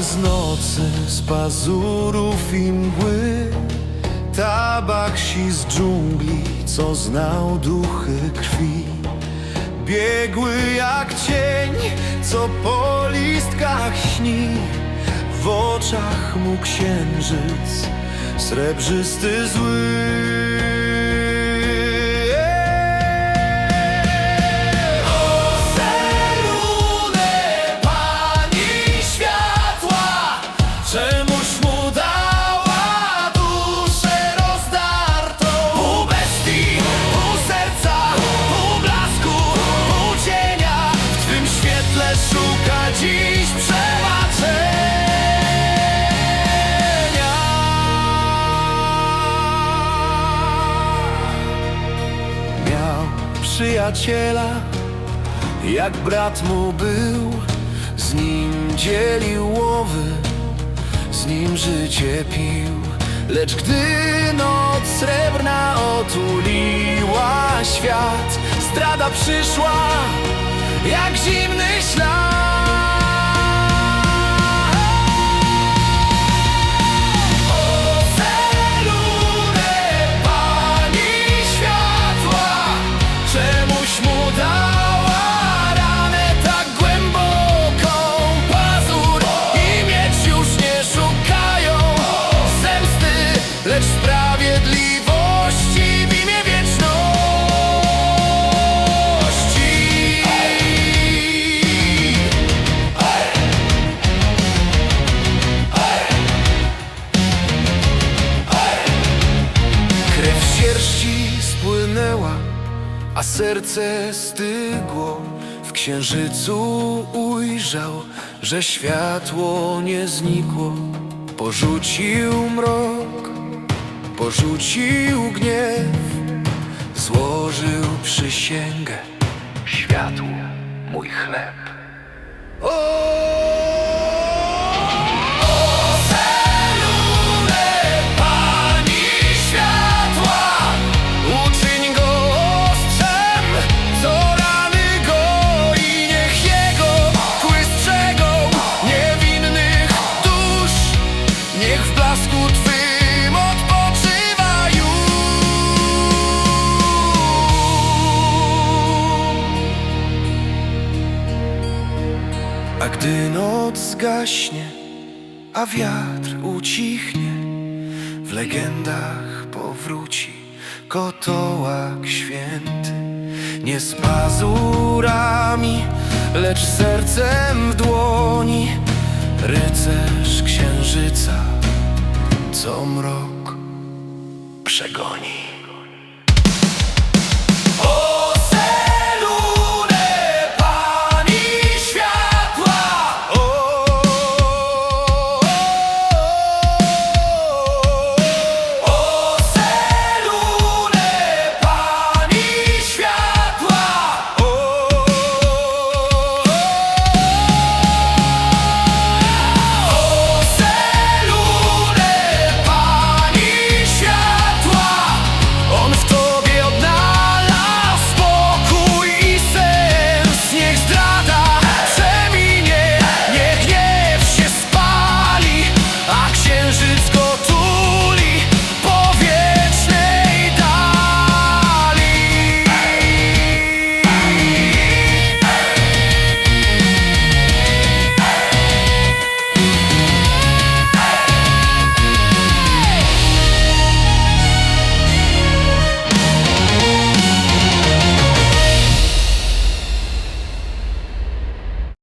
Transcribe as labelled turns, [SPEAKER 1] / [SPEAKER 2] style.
[SPEAKER 1] Z nocy, z pazurów i mgły. Tabak si z dżungli, co znał duchy krwi. Biegły jak cień, co po listkach śni. W oczach mu księżyc, srebrzysty zły przyjaciela, jak brat mu był, z nim dzielił łowy, z nim życie pił. Lecz gdy noc srebrna otuliła świat, zdrada przyszła jak zimny ślad. Z sierści spłynęła, a serce stygło. W księżycu ujrzał, że światło nie znikło. Porzucił mrok, porzucił gniew, złożył przysięgę. Światło, mój chleb. Noc zgaśnie, a wiatr ucichnie, w legendach powróci kotołak święty. Nie z pazurami, lecz sercem w dłoni, rycerz księżyca, co mrok przegoni. księżyc